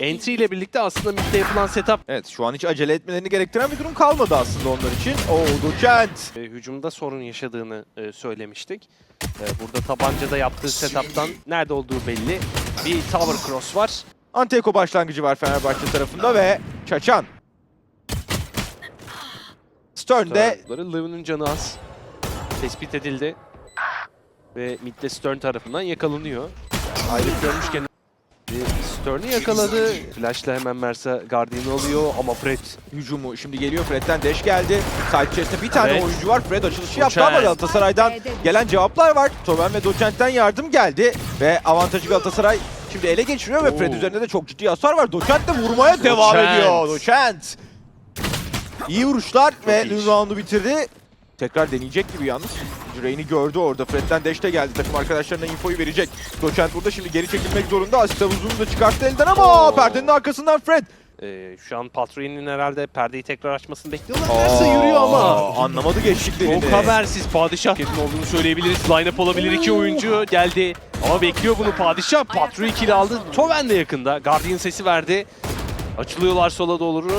entry ile birlikte aslında midde yapılan setup Evet şu an hiç acele etmelerini gerektiren bir durum kalmadı aslında onlar için. Oo Doçent. e, hücumda sorun yaşadığını e, söylemiştik. E, burada tabancada yaptığı setup'tan nerede olduğu belli. Bir tower cross var. Anteko başlangıcı var Fenerbahçe tarafında ve Çaçan. Stern'de Liven'ın canı az. Tespit edildi. Ve midde Stern tarafından yakalanıyor. Ayrık görmüşken e, Stern'i yakaladı. Flash'la hemen Mersa Guardian'ı alıyor ama Fred hücumu şimdi geliyor. Fred'den deş geldi. Side içerisinde bir tane Evet. oyuncu var. Fred açılışı yaptı ama. Galatasaray'dan gelen cevaplar var. Toben ve Doçent'ten yardım geldi ve avantajı Galatasaray şimdi ele geçiriyor ve Fred Oo. üzerinde de çok ciddi hasar var. Doçent de vurmaya devam Doçent. ediyor. Doçent. İyi vuruşlar ve iyi. dün roundu bitirdi. Tekrar deneyecek gibi yalnız. Drain'i gördü orada. Fred'den deş de geldi. Takım arkadaşlarına infoyu verecek. Doçent burada şimdi geri çekilmek zorunda. Asist havuzunu da çıkarttı elden ama Oo. perdenin arkasından Fred. e, şu an Patron'un herhalde perdeyi tekrar açmasını bekliyorlar. Mersa yürüyor ama. Anlamadı geçtiklerini. Çok habersiz Padişah kedin olduğunu söyleyebiliriz. Line-up olabilir iki oyuncu geldi. Ama bekliyor bunu Padişah. Patro ikili aldı. Toven de yakında. Guardian sesi verdi. Açılıyorlar sola doğru.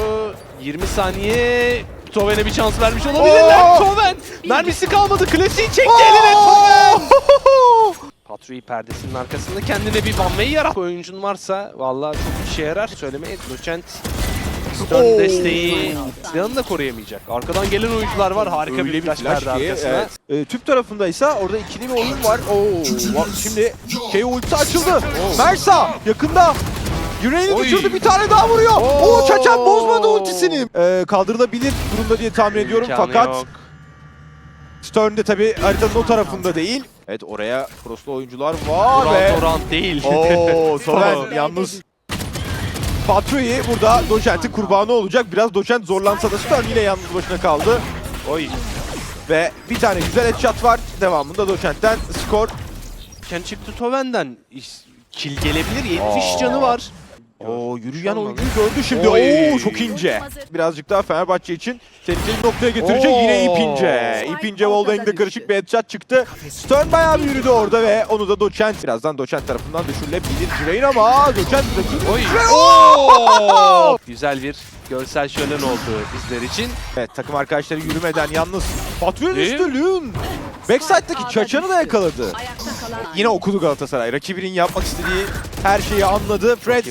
20 saniye. Toven'e bir şans vermiş olabilirler. Oo! Toven! Mermisi kalmadı. Klasiği çekti Oo! eline Toven! Patro'yu perdesinin arkasında kendine bir way yarat. Oyuncun varsa vallahi çok işe yarar. Söylemeye Doçent Stern Oo! desteği silahını da koruyamayacak. Arkadan gelen oyuncular var. Harika Öyle bir flash, flash perde ki, arkasına. evet. Ee, tüp tarafındaysa orada ikili bir oyun var. Oo, şimdi şey ulti açıldı. Mersa yakında. Yüreğini Oy. düşürdü bir tane daha vuruyor. Oo. Oo, Çaçan bozmadı ultisini. Ee, kaldırılabilir durumda diye tahmin ediyorum İmkanı fakat yok. Stern de tabii haritanın o tarafında değil. Evet oraya crosslu oyuncular var ve... Round değil. Oo, Soren yalnız Patrui burada Docent'in kurbanı olacak. Biraz Docent zorlansa da Stern yine yalnız başına kaldı. Oy. Ve bir tane güzel headshot var. Devamında Docent'ten skor. Ken çıktı Toven'den. Kill gelebilir. 70 Aa. canı var. Oo yürüyen oyuncuyu gördü şimdi. Oy. Oo çok ince. Birazcık daha Fenerbahçe için tehlikeli noktaya getirecek. Oo. Yine İpince. İpince Wallbang'de karışık bir headshot çıktı. Stern bayağı bir yürüdü orada ve onu da Docent. Birazdan Docent tarafından düşürülebilir Drain ama rakip. Oy. Oo! Güzel bir görsel şölen oldu bizler için. Evet takım arkadaşları yürümeden yalnız Patrio'nun Ne? üstü Backside'daki Çaçan'ı da yakaladı. Yine okudu Galatasaray. Rakibinin yapmak istediği her şeyi anladı. Fred.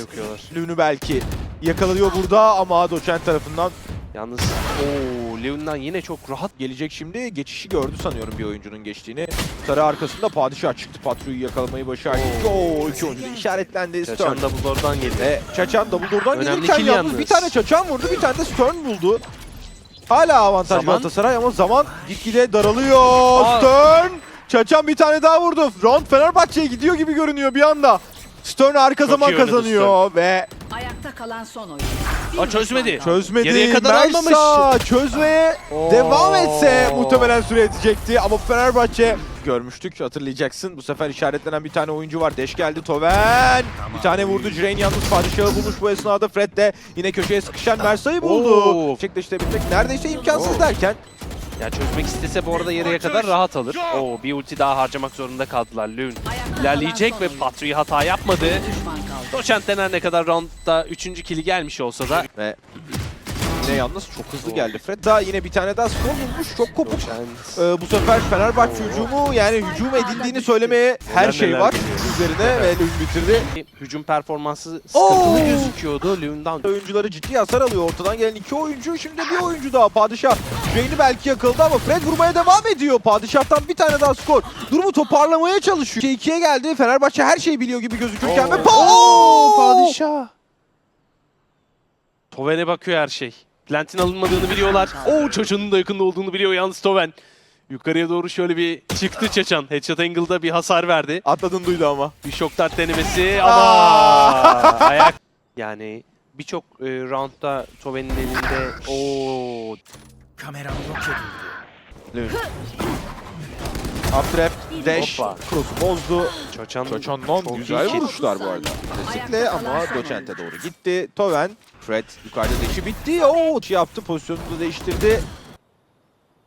Lün'ü belki yakalıyor burada ama Docent tarafından Yalnız ooo Leon'dan yine çok rahat gelecek şimdi. Geçişi gördü sanıyorum bir oyuncunun geçtiğini. Sarı arkasında Padişah çıktı. Patrio'yu yakalamayı başardı. Oo, iki oyuncu işaretlendi. Stern. Çaçan da bu oradan geldi. Ve Çaçan Dumbledore'dan gelirken yalnız yalnız. bir tane Çaçan vurdu, bir tane de Stern buldu. Hala avantaj Zaman? Galatasaray ama zaman gitgide daralıyor. Aa. Stern! Çaçan bir tane daha vurdu. Round Fenerbahçe'ye gidiyor gibi görünüyor bir anda. Stern harika Çok zaman iyi oynadı kazanıyor ve ayakta kalan son oyuncu. Aa, çözmedi. çözmedi. Geriye kadar Mersa çözmeye Oo. devam etse muhtemelen süre yetecekti ama Fenerbahçe görmüştük hatırlayacaksın. Bu sefer işaretlenen bir tane oyuncu var. Deş geldi Toven. Bir tane vurdu. Jirain yalnız padişahı bulmuş bu esnada. Fred de yine köşeye sıkışan Mersa'yı buldu. Oo. Gerçekleştirebilmek neredeyse imkansız Oo. derken. Ya çözmek istese bu arada yarıya kadar rahat alır. Oo bir ulti daha harcamak zorunda kaldılar. Leon ilerleyecek ve Patri'yi hata yapmadı. Doçent'ten her ne kadar roundda 3. kili gelmiş olsa da Ve yine yalnız çok hızlı geldi Fred. Daha yine bir tane daha skor bulmuş. Çok kopuk. Ee, bu sefer Fenerbahçe hücumu yani hücum edildiğini söylemeye her şey var üzerine ve Lün bitirdi. hücum performansı Oo. sıkıntılı gözüküyordu. Leon'dan Oyuncuları ciddi hasar alıyor. Ortadan gelen iki oyuncu. Şimdi bir oyuncu daha. Padişah. Jane'i belki yakaladı ama Fred vurmaya devam ediyor. Padişah'tan bir tane daha skor. Durumu toparlamaya çalışıyor. 2'ye geldi. Fenerbahçe her şeyi biliyor gibi gözükürken ve pa Oo, padişah. Toven'e bakıyor her şey. Plant'in alınmadığını biliyorlar. Oo Çaçan'ın da yakında olduğunu biliyor yalnız Toven. Yukarıya doğru şöyle bir çıktı Çaçan. Headshot angle'da bir hasar verdi. Atladın duydu ama. Bir şok dart denemesi ama ayak yani birçok e, roundda Toven'in elinde o Kameram yok edildi. Lün. Uptrap, dash, cross'u bozdu. Çaçan Çaçan'dan Çok güzel vuruşlar bu arada. Kesinlikle ama Doçent'e doğru gitti. Toven, Fred yukarıda dash'i bitti. Oo, şey yaptı pozisyonunu da değiştirdi.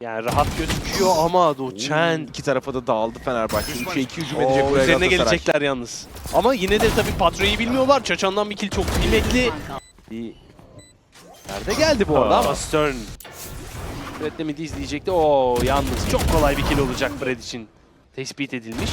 yani rahat gözüküyor. ama Doçent. İki tarafa da dağıldı Fenerbahçe. 3'e 2 hücum edecek Oo, buraya üzerine gelecekler yalnız. Ama yine de tabii Patro'yu bilmiyorlar. Çaçan'dan bir kill çok kıymetli. Bir Nerede geldi bu arada ama Stern. Fred de midi izleyecekti. Oo yalnız çok kolay bir kill olacak Fred için. Tespit edilmiş.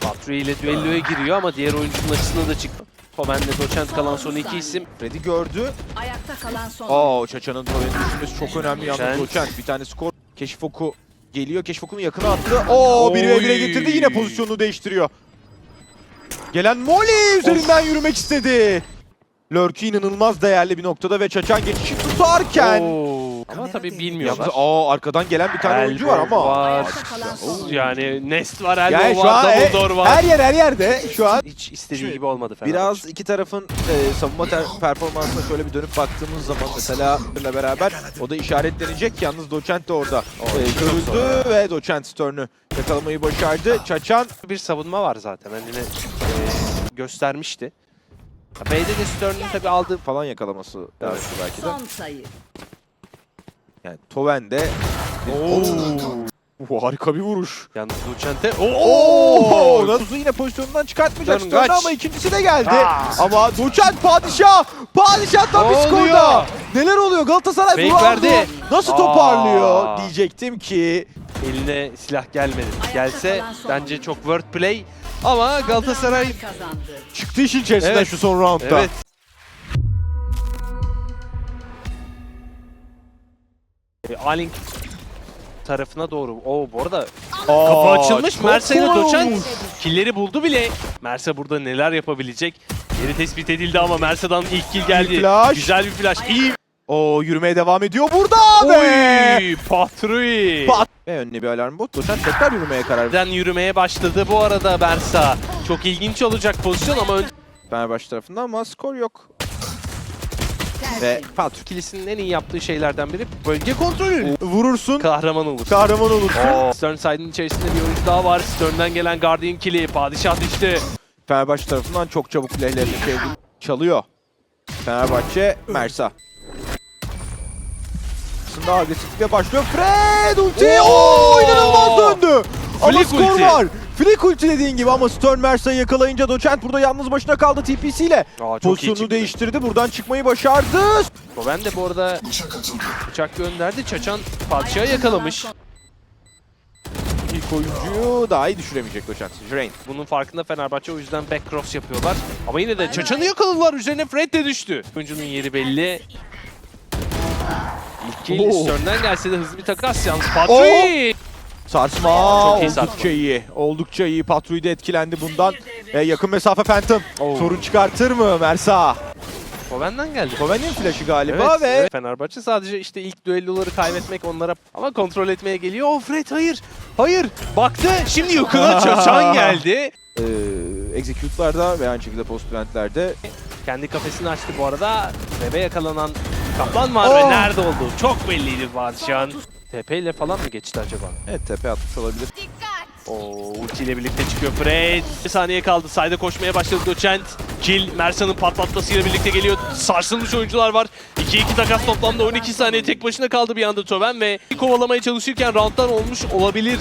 Patro ile düelloya giriyor ama diğer oyuncunun açısına da çıktı. Tomen'le Doçent kalan son iki isim. Freddy gördü. Ayakta kalan son. Aa Çaça'nın Toven'i düşmesi çok önemli yalnız Doçent. Bir tane skor. Keşif oku geliyor. Keşif okunu yakına attı. Oo biri ve bire getirdi. Yine pozisyonunu değiştiriyor. Gelen Molly üzerinden yürümek istedi. Lurky inanılmaz değerli bir noktada ve Çaçan geçişi tutarken Oo. Ama tabii bilmiyorlar. Yalnız aa arkadan gelen bir tane oyuncu var ama. Var. Yani Nest var, Elbow Yani şu var, an e, Dumbledore var. her yer her yerde şu an. Hiç istediği gibi olmadı Fenerbahçe. Biraz iki tarafın e, savunma ter- performansına şöyle bir dönüp baktığımız zaman mesela ile beraber o da işaretlenecek. Yalnız Doçent de orada e, görüldü ve Doçent Stern'ü yakalamayı başardı. Çaçan bir savunma var zaten. Hani yine e, göstermişti. Ya B'de de Stern'ın tabii aldığı falan yakalaması lazım belki de. Son sayı. Yani Toven de Oo, harika bir vuruş. yalnız Lucente. Oo! Nasıl yine pozisyonundan çıkartmayacak kaç. ama ikincisi de geldi. Aa. Ama Doçent padişah! Padişah tam bir skorda. Neler oluyor? Galatasaray Fake bunu verdi. Nasıl Aa. toparlıyor diyecektim ki. Eline silah gelmedi. Gelse bence çok wordplay. Ama Galatasaray kazandı. Çıktı işin içerisinden Evet. şu son roundda. evet. E, Alink tarafına doğru. Oo bu arada Kapı açılmış. Doçent olmuş. killeri buldu bile. Mersa burada neler yapabilecek? Yeri tespit edildi ama Mersa'dan ilk kill geldi. flash. Güzel bir flash. İyi. Oo yürümeye devam ediyor burada ve Oy! Patrui. pat. Ve önüne bir alarm bot. Doçent tekrar yürümeye karar verdi. Den yürümeye başladı bu arada Mersa. Çok ilginç olacak pozisyon ama ön Fenerbahçe tarafından ama skor yok. Ve Pat ikilisinin en iyi yaptığı şeylerden biri bölge kontrolü. vurursun, Kahraman olur. kahraman olursun. Stern side'ın içerisinde bir oyuncu daha var. Stern'den gelen Guardian kill'i. Padişah düştü. Fenerbahçe tarafından çok çabuk lehlerini çevirdi. Çalıyor. Fenerbahçe, Mersa. Aslında agresiflikle başlıyor. Fred ulti! Oo! Oo, inanılmaz döndü. Ama Flick skor ulti. var. Flick ulti dediğin gibi ama Stern Mersa'yı yakalayınca Doçent burada yalnız başına kaldı TPC ile. Aa, çok iyi Pozisyonu çıktı. değiştirdi. Buradan çıkmayı başardı. Ben de bu arada bıçak gönderdi. Çaçan padişahı yakalamış. İlk oyuncuyu daha iyi düşüremeyecek Doçent. Jrain. Bunun farkında Fenerbahçe o yüzden back cross yapıyorlar. Ama yine de Çaçan'ı yakaladılar. Üzerine Fred de düştü. Oyuncunun yeri belli. İlk kill. Stern'den gelse de hızlı bir takas yalnız. Patrick! Sarsma Çok iyi oldukça sarsma. iyi. Oldukça iyi. Patrui de etkilendi bundan. E, yakın mesafe Phantom. Oo. Sorun çıkartır mı Mersa? Koven'den geldi. Koven'in flash'ı galiba Evet, ve evet. Fenerbahçe sadece işte ilk düelloları kaybetmek onlara ama kontrol etmeye geliyor. Oh Fred hayır. Hayır. Baktı. Şimdi yakına Çaçan geldi. e, execute'larda ve aynı şekilde post plantlerde Kendi kafesini açtı bu arada. Rebe yakalanan kaplan var Oh. ve nerede olduğu çok belliydi Padişah'ın. TP ile falan mı geçti acaba? evet tepe atmış olabilir. Oo, ulti ile birlikte çıkıyor Fred. Bir saniye kaldı. Sayda koşmaya başladı Doçent. Kill Mersa'nın patlatmasıyla birlikte geliyor. Sarsılmış oyuncular var. 2-2 takas toplamda 12 saniye tek başına kaldı bir anda Toven ve kovalamaya çalışırken roundlar olmuş olabilir.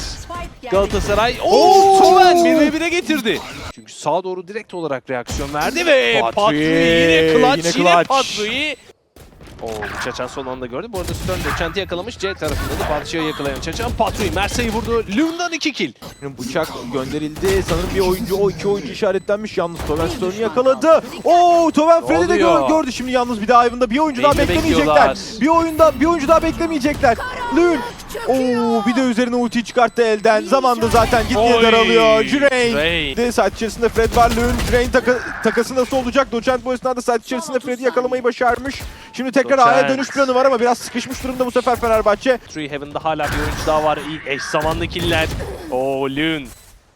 Galatasaray. Oo! Oo, Toven 1 1'e getirdi. Çünkü sağa doğru direkt olarak reaksiyon verdi ve Patrick, Patrick yine clutch yine yine, clutch. Oo, Çaçan son anda gördü. Bu arada Stern Doçent'i yakalamış. C tarafında da Padişah'ı yakalayan Çaçan. Patrick Mersa'yı vurdu. Lundan 2 kill. Şimdi Bıçak gönderildi. Sanırım bir oyuncu o iki oyuncu işaretlenmiş. Yalnız Toven Stern'ı yakaladı. Oo Toven Fred'i de gör- gördü şimdi yalnız bir daha Ivan'da. Bir oyuncu daha beklemeyecekler. bekliyorlar. Bir oyunda bir oyuncu daha beklemeyecekler. Lün. Oo bir de üzerine ultiyi çıkarttı elden. Zamanda zaten gitmeye Oy, daralıyor. Jrain. De saat içerisinde Fred var. Lün. Jrain taka, takası nasıl olacak? Doçent bu esnada saat içerisinde Fred'i yakalamayı başarmış. Şimdi tekrar A'ya Doçent. dönüş planı var ama biraz sıkışmış durumda bu sefer Fenerbahçe. Three Heaven'da hala bir oyuncu daha var. İlk eş zamanlı killer. Oo Lün.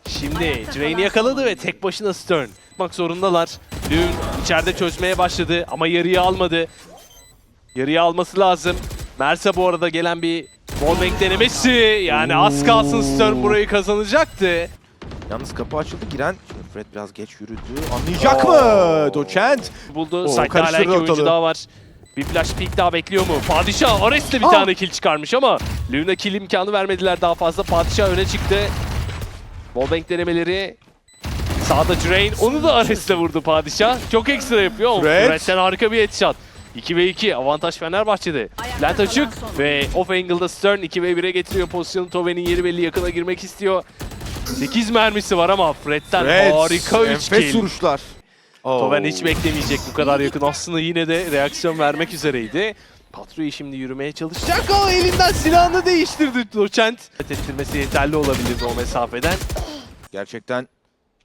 Şimdi Drain'i yakaladı ve tek başına Stern. Bak zorundalar. Lün içeride çözmeye başladı ama yarıyı almadı. Yarıyı alması lazım. Mersa bu arada gelen bir wallbang denemesi. Yani az kalsın Stern burayı kazanacaktı. Yalnız kapı açıldı giren. Şimdi Fred biraz geç yürüdü. Anlayacak Oo. mı? Doçent. Buldu. Oo, Site'da hala karıştırdı iki oyuncu ortalığı. daha var. Bir flash peek daha bekliyor mu? Padişah Ares'le bir Aa! tane kill çıkarmış ama Luna kill imkanı vermediler daha fazla. Padişah öne çıktı. Wallbang denemeleri. Sağda Drain. Onu da Ares'le vurdu Padişah. Çok ekstra yapıyor. Fred. Fred'den harika bir headshot. 2 ve 2 avantaj Fenerbahçe'de. Kalan açık ve off angle'da Stern 2 ve 1'e getiriyor pozisyonu. Tove'nin yeri belli yakına girmek istiyor. 8 mermisi var ama Fred'den Fred, harika 3 enfes kill. vuruşlar. Toven Oo. hiç beklemeyecek bu kadar yakın. Aslında yine de reaksiyon vermek üzereydi. Patroyu şimdi yürümeye çalışacak ama elinden silahını değiştirdi Doçent. Ettirmesi yeterli olabilirdi o mesafeden. Gerçekten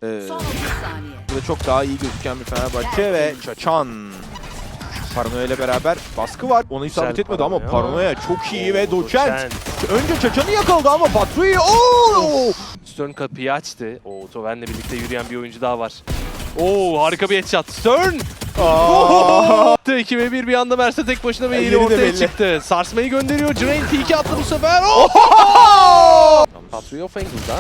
e, Son 30 saniye. burada çok daha iyi gözüken bir Fenerbahçe ve Çaçan. Paranoya ile beraber baskı var. Ona isabet Güzel etmedi ama Paranoya. Paranoya çok iyi ve Doçent. Doçent. Önce Çaçan'ı yakaladı ama Patri'yi ooo! Stern kapıyı açtı. O Toven'le birlikte yürüyen bir oyuncu daha var. Oo harika bir headshot. Stern! Aa! 2 ve 1 bir anda Merse tek başına ve Yeri ortaya belli. çıktı. Sarsmayı gönderiyor. Drain TK attı bu sefer. Patriot of Angle'da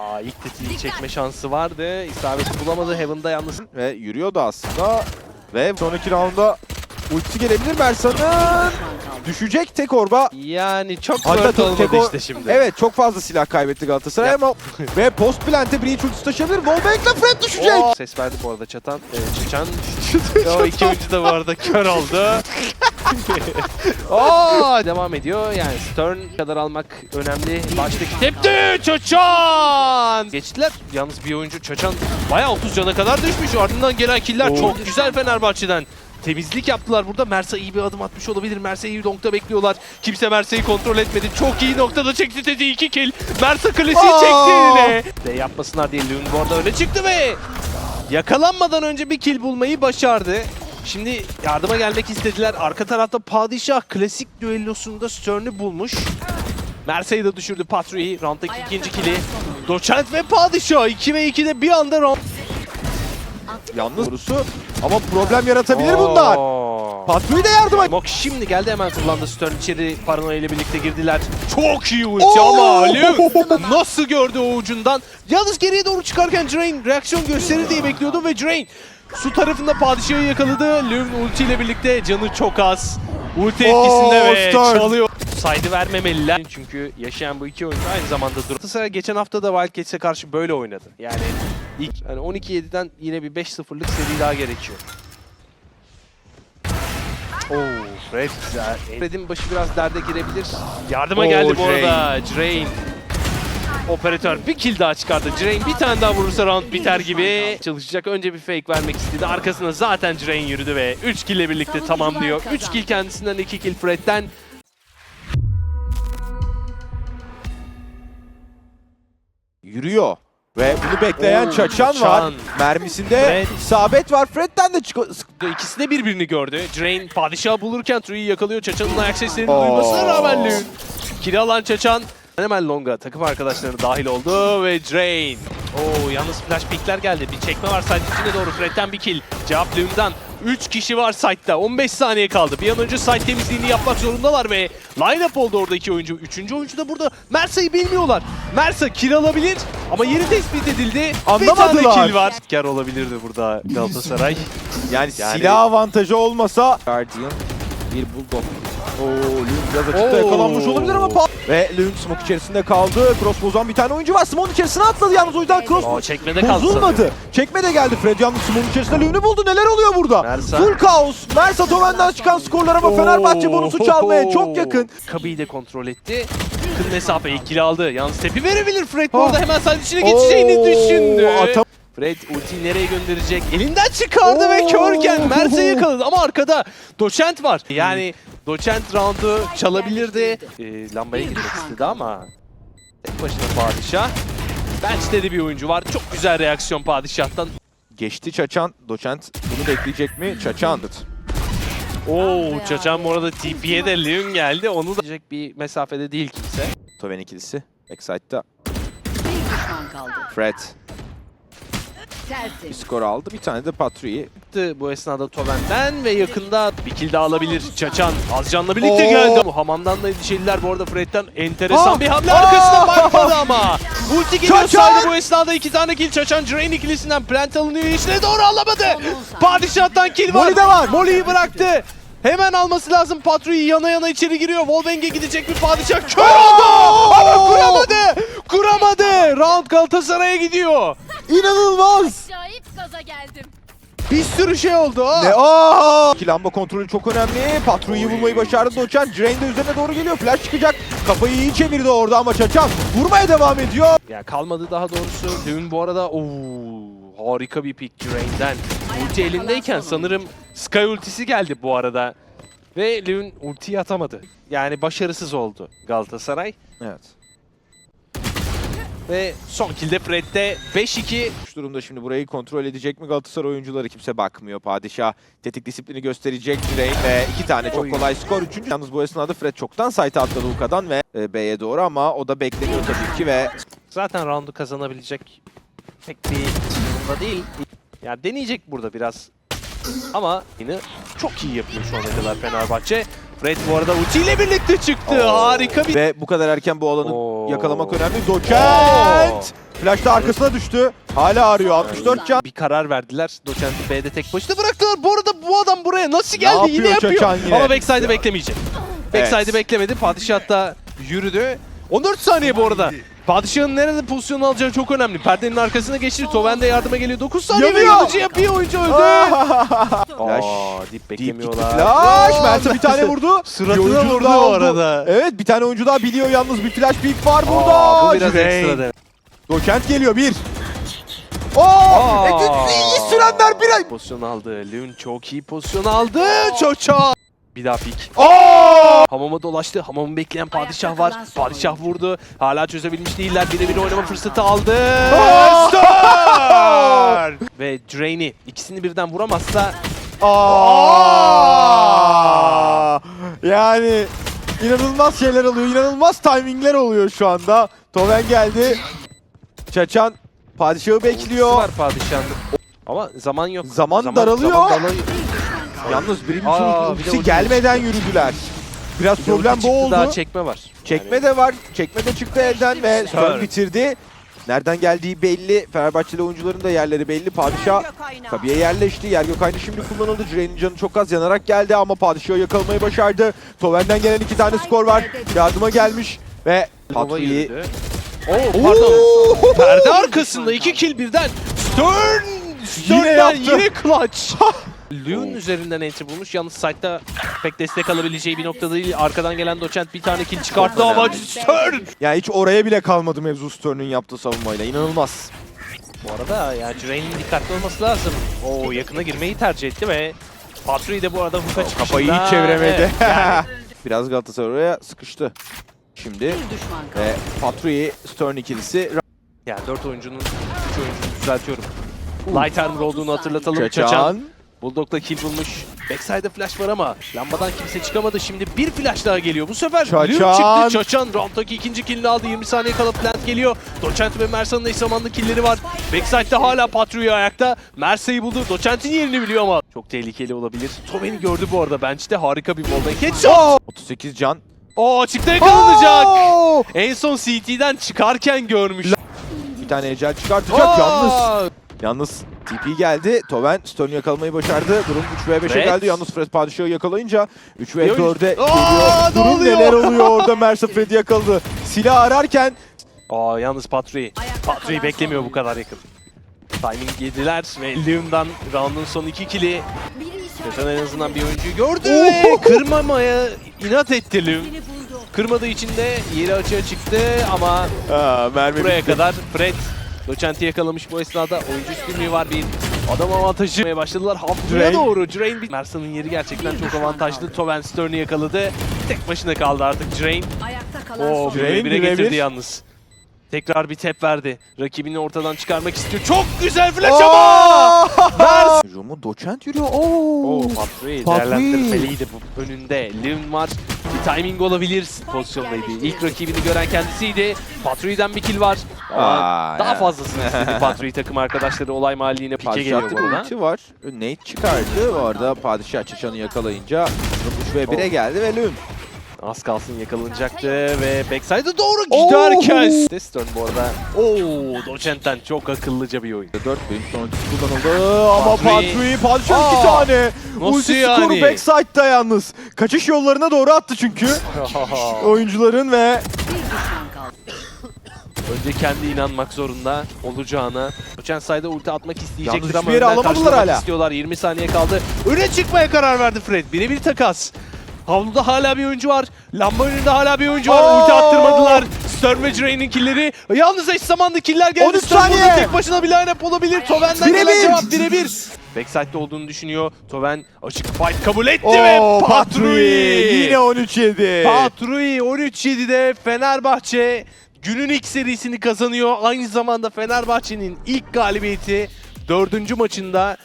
Aa, ilk tetiği çekme şansı vardı. İsabeti bulamadı. Heaven'da yalnız. ve yürüyordu aslında. Ve sonraki rounda ulti gelebilir Mersa'nın. Düşecek tek orba. Yani çok dört olmadı tek o- işte şimdi. Evet çok fazla silah kaybetti Galatasaray ama ve post plante breach ultisi taşıyabilir. Wallbank'le Fred düşecek. Oo. Ses verdi bu arada çatan. E, çıçan. o iki oyuncu da bu arada kör oldu. Oo, devam ediyor. Yani Stern kadar almak önemli. Baştaki tepti Çaçan. Geçtiler. Yalnız bir oyuncu Çaçan bayağı 30 cana kadar düşmüş. Ardından gelen killer Oo. çok güzel Fenerbahçe'den. Temizlik yaptılar burada. Mersa iyi bir adım atmış olabilir. Mersa iyi nokta bekliyorlar. Kimse Mersa'yı kontrol etmedi. Çok iyi noktada çekti dedi 2 kill. Mersa klasiği Aa! çekti yine. De yapmasınlar diye Lün bu arada öne çıktı ve yakalanmadan önce bir kill bulmayı başardı. Şimdi yardıma gelmek istediler. Arka tarafta Padişah klasik düellosunda Stern'ü bulmuş. Mersa'yı da düşürdü Patrick'i. Round'daki ikinci oyuncu. Doçent ve Padişah 2 ve 2'de bir anda round. Yalnız vurusu ama problem yaratabilir bunlar. Oo. Patri'yi de yardıma Mok şimdi geldi hemen kullandı Stern içeri Paranoia ile birlikte girdiler. Çok iyi ulti Oo! ama nasıl gördü o ucundan. Yalnız geriye doğru çıkarken Drain reaksiyon gösterir diye bekliyordu ve Drain su tarafında padişahı yakaladı. Lüm ulti ile birlikte canı çok az. Ulti etkisinde Oo, ve Stern. çalıyor. Saydı vermemeliler. Çünkü yaşayan bu iki oyuncu aynı zamanda dur. Galatasaray geçen hafta da Wildcats'e karşı böyle oynadı. Yani ilk yani 12-7'den yine bir 5-0'lık seri daha gerekiyor. Oo, Fred güzel. Fred'in başı biraz derde girebilir. Yardıma Oo, geldi bu Drain. arada. Drain. Operatör bir kill daha çıkardı. Drain bir tane daha vurursa round biter gibi. Çalışacak. Önce bir fake vermek istedi. Arkasına zaten Drain yürüdü ve 3 kill ile birlikte tamamlıyor. 3 kazandı. kill kendisinden 2 kill Fred'den. yürüyor. Ve bunu bekleyen Oo, Çaçan Çaçan. var. Mermisinde Fred. isabet var. Fred'den de çık İkisi de birbirini gördü. Drain padişahı bulurken True'yi yakalıyor. Çaçan'ın ayak seslerini Oo. duymasına rağmen Lün. Kill alan Çaçan hemen Long'a takım arkadaşları dahil oldu ve Drain. Oo yalnız flash pickler geldi. Bir çekme var site içine doğru. Fred'den bir kill. Cevap Lün'den. 3 kişi var site'da. 15 saniye kaldı. Bir an önce site temizliğini yapmak zorundalar ve line-up oldu orada iki oyuncu. Üçüncü oyuncu da burada. Mersa'yı bilmiyorlar. Mersa kill alabilir ama yeri tespit edildi. Bir Anlamadılar. tane kill var. Kar olabilirdi burada Galatasaray. Yani, Yani- silah avantajı olmasa Guardian bir bulldog. Oo, Lün biraz açıkta yakalanmış olabilir ama Ve Lün smoke içerisinde kaldı. Cross bozan bir tane oyuncu var. Smoke'un içerisine atladı yalnız o yüzden cross O çekmede kaldı bozulmadı. Çekme de geldi. Fred yalnız smoke'un içerisinde Lün'ü buldu. Neler oluyor burada? Mersa. Full kaos. Mersa Toven'den çıkan skorlar ama Fenerbahçe bonusu çalmaya çok yakın. Kabi'yi de kontrol etti. Yakın mesafe ikili aldı. Yalnız tepi verebilir Fred. Oh. Orada hemen sadece içine geçeceğini düşündü. atam- Fred ultiyi nereye gönderecek? Elinden çıkardı ve Oo. körken Mersa'yı yakaladı ama arkada Doçent var. Yani Doçent roundu çalabilirdi. Ee, lambaya girmek istedi ama tek başına Padişah. Bench'te de bir oyuncu var. Çok güzel reaksiyon Padişah'tan. Geçti Çaçan. Doçent bunu bekleyecek mi? Çaçan. Oo, Çaçan bu arada TP'ye de Leon geldi. Onu da bir mesafede değil kimse. Toven ikilisi. Kaldı. Fred bir skor aldı. Bir tane de Patri'yi. bu esnada Toven'den ve yakında bir kill daha alabilir. Çaçan Azcan'la birlikte Oo. geldi. Bu hamamdan da endişeliler bu arada Fred'den enteresan Aa. bir hamle arkasına bakmadı ama. Ulti geliyor Çaçan. saydı bu esnada iki tane kill Çaçan Drain ikilisinden plant alınıyor içine doğru alamadı. Padişah'tan kill var. Molly de var. Molly'yi bıraktı. Hemen alması lazım. Patru'yu yana yana içeri giriyor. Wallbang'e gidecek bir padişah. Kör oldu! Ama kuramadı! Kuramadı! Round Galatasaray'a gidiyor. İnanılmaz! Acayip gaza geldim. Bir sürü şey oldu ha. Ne? Aa! İki lamba kontrolü çok önemli. Patruyu bulmayı başardı Doçan. Drain de üzerine doğru geliyor. Flash çıkacak. Kafayı iyi çevirdi orada ama Çaçan vurmaya devam ediyor. Ya kalmadı daha doğrusu. Dün bu arada ooo harika bir pick Drain'den. Ulti elindeyken sanırım Sky ultisi geldi bu arada. Ve Levin ultiyi atamadı. Yani başarısız oldu Galatasaray. Evet. Ve son kilde Fred'de 5-2. Şu durumda şimdi burayı kontrol edecek mi Galatasaray oyuncuları kimse bakmıyor. Padişah tetik disiplini gösterecek Drain ve iki tane çok kolay skor. Üçüncü yalnız bu esnada Fred çoktan site atladı Uka'dan ve e, B'ye doğru ama o da bekleniyor tabii ki ve Zaten roundu kazanabilecek pek bir durumda değil. Ya deneyecek burada biraz. Ama yine çok iyi yapıyor şu ana kadar Fenerbahçe. Fred bu arada ultiyle birlikte çıktı. Oo. Harika bir... ve bu kadar erken bu alanı Oo. yakalamak önemli. Doçent! Flash da arkasına düştü. Hala arıyor. 64 can. bir karar verdiler. Doçent'i B'de tek başına bıraktılar. Bu arada bu adam buraya nasıl Ne geldi? Yine yapıyor yapıyor. Çaçan yine? Ama backside'ı beklemeyecek. Backside'ı Evet. beklemedi. Padişah da yürüdü. 14 saniye bu arada. Padişahın nerede pozisyon alacağı çok önemli. Perdenin arkasına geçti. Toven de yardıma geliyor. 9 saniye ve Yanıyor. yanıcı yapıyor oyuncu öldü. Flash. Aa, dip beklemiyorlar. flash. Mert'e bir tane vurdu. Suratına Bir oyuncu vurdu daha bu oldu. arada. Evet bir tane oyuncu daha biliyor yalnız bir flash peek var burada. Aa, bu biraz ekstra de. Doçent geliyor bir. Oo! Aa. E, iyi sürenler bir ay. Pozisyon aldı. Lün çok iyi pozisyon aldı. Çoça. Bir daha pik. Oo! Hamama dolaştı. Hamamı bekleyen padişah var. Padişah vurdu. Hala çözebilmiş değiller. Birebir oynama fırsatı aldı. Ve Drain'i ikisini birden vuramazsa Aa! Yani inanılmaz şeyler oluyor. inanılmaz timingler oluyor şu anda. Toven geldi. Çaçan padişahı bekliyor. var padişahın. Ama zaman yok. Zaman daralıyor. zaman daralıyor. Yalnız birinci Aa, sınıf bir de ultisi ulti gelmeden yürüdüler. Biraz Bir de problem ulti bu çıktı, oldu. Daha çekme var. Çekme de var. Çekme de çıktı elden ve Sör. Sör bitirdi. Nereden geldiği belli. Fenerbahçeli oyuncuların da yerleri belli. Padişah Kabiye yerleşti. Yer gök aynı şimdi kullanıldı. Drain'in canı çok az yanarak geldi ama Padişah'ı yakalamayı başardı. Toven'den gelen iki tane skor var. Yardıma gelmiş ve Baba Patru'yu... yürüdü. Oo pardon. Perde arkasında iki kill birden. Stern! Stern'den yaptı. yine clutch. Loon üzerinden entry bulmuş. Yalnız site'da pek destek alabileceği bir nokta değil. Arkadan gelen Doçent bir tane kill çıkarttı ama Stern! Yani hiç oraya bile kalmadı mevzu Stern'ın yaptığı savunmayla. İnanılmaz. Bu arada yani Drain'in dikkatli olması lazım. Oo yakına girmeyi tercih etti ve Patrick de bu arada hook'a çıkışında... Kafayı hiç çeviremedi. Evet, yani Biraz Galatasaray oraya sıkıştı. Şimdi ve Patru'yu Stern ikilisi Yani 4 oyuncunun 3 oyuncunu düzeltiyorum. Light armor olduğunu hatırlatalım. Çaçan. Çaçan. Bulldog'da kill bulmuş. Backside'da flash var ama lambadan kimse çıkamadı. Şimdi bir flash daha geliyor. Bu sefer Çaçan. Liu çıktı. Çaçan round'daki ikinci killini aldı. 20 saniye kala plant geliyor. Doçent ve Mersa'nın eş zamanlı killleri var. Backside'da hala Patru'yu ayakta. Mersa'yı buldu. Doçent'in yerini biliyor ama çok tehlikeli olabilir. Tomen'i gördü bu arada. Bench'te harika bir wallbang. Headshot! Oo! 38 can. Oo açıkta yakalanacak. Oo! En son CT'den çıkarken görmüş. Bir tane ecel çıkartacak yalnız. Yalnız TP geldi. Toven Stern'ü yakalamayı başardı. Durum 3v5'e Fred. geldi. Yalnız Fred Padişah'ı yakalayınca 3v4'e Aa, geliyor. ne Durum oluyor? neler oluyor orada Mersa Fred'i yakaladı. Silah ararken Aa yalnız Patri. Patri beklemiyor bu kadar yakın. Timing yediler ve Leon'dan round'un son iki kili. Geçen en azından bir oyuncuyu gördü ve kırmamaya inat etti Leon. Kırmadığı için de yeri açığa çıktı ama Aa, mermi buraya bitti. kadar Fred Doçent'i yakalamış bu esnada. Oyuncu üstünlüğü var bir adam avantajı. Başladılar Drain. doğru. Drain bir... Mersa'nın yeri gerçekten çok avantajlı. Toven Stern'ı yakaladı. Tek başına kaldı artık Drain. Ayakta kalan Oo, son. bir Drain bire getirdi yalnız. Tekrar bir tep verdi. Rakibini ortadan çıkarmak istiyor. Çok güzel flash ama! Aa! Mers. Hücumu doçent yürüyor. Oo. Oo, Patri değerlendirmeliydi bu önünde. Leon var. Bir timing olabilir pozisyondaydı. İlk rakibini gören kendisiydi. Patri'den bir kill var. Ama Aa, daha ya. fazlasını istedi Patri takım arkadaşları olay mahalline pike geliyor Padişah'ta bu bir arada. ulti var. Nate çıkardı. Bu arada Padişah Çaçan'ı yakalayınca 3v1'e geldi ve Lün. Az kalsın yakalanacaktı ve backside'a doğru Oo! giderken. Stern bu arada. Oo, Docent'ten çok akıllıca bir oyun. 4 bin son kullanıldı ama Patrick. Patrick Padişah Aa! iki tane. Nasıl Ulti yani? skoru backside'da yalnız. Kaçış yollarına doğru attı çünkü oyuncuların ve. Önce kendi inanmak zorunda olacağına. Docent side'a ulti atmak isteyecektir Yalnız ama hiçbir yere önden alamadılar karşılamak hala. istiyorlar. 20 saniye kaldı. Öne çıkmaya karar verdi Fred. Birebir takas. Havluda hala bir oyuncu var. Lamba önünde hala bir oyuncu var. Oo! Ulti attırmadılar. Stern ve Drain'in killeri. Yalnız eş zamanlı killer geldi. 13 Stern burada saniye. tek başına bir line-up olabilir. Toven'den Birebir. gelen cevap birebir. Backside'de olduğunu düşünüyor. Toven açık fight kabul etti Oo, ve Patrui. yine 13 yedi. Patrui 13-7'de Fenerbahçe günün ilk serisini kazanıyor. Aynı zamanda Fenerbahçe'nin ilk galibiyeti dördüncü maçında